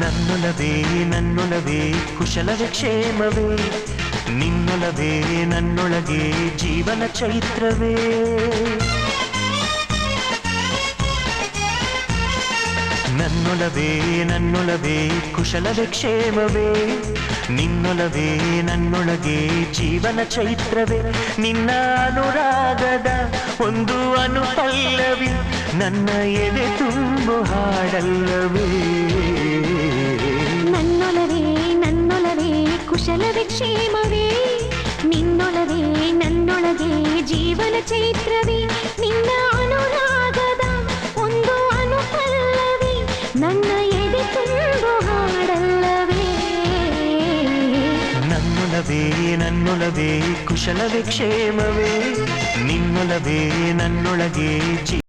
ನನ್ನೊಲವೇ ನನ್ನೊಲವೇ ಕುಶಲವೇ ಕ್ಷೇಮವೇ. ನಿನ್ನೊಲವೇ, ನನ್ನೊಳಗೆ ಜೀವನ ಚೈತ್ರವೇ. ನನ್ನೊಲವೇ ನನ್ನೊಲವೇ ಕುಶಲವೇ ಕ್ಷೇಮವೇ. ನಿನ್ನೊಲವೇ, ನನ್ನೊಳಗೆ ಜೀವನ ಚೈತ್ರವೇ. ನಿನ್ನ ಅನುರಾಗದ ಒಂದು ಅನುಪಲ್ಲವಿ. ನನ್ನ ಎದೆ ತುಂಬು ಹಾಡಲ್ಲವೇ. ಕುಶಲವೇ ಕ್ಷೇಮವೇ ನಿನ್ನೊಲವೇ ನನ್ನೊಳಗೆ ಜೀವನ ಚೈತ್ರವೇ ನಿನ್ನ ಅನುರಾಗದ ಒಂದು ಅನುಪಲ್ಲವಿ ನನ್ನ ಎದೆ ತುಂಬು ಹಾಡಲ್ಲವೇ ನನ್ನೊಲವೇ ನನ್ನೊಲವೇ ಕುಶಲವೇ ಕ್ಷೇಮವೇ ನಿನ್ನೊಲವೇ ನನ್ನೊಳಗೆ ಜೀ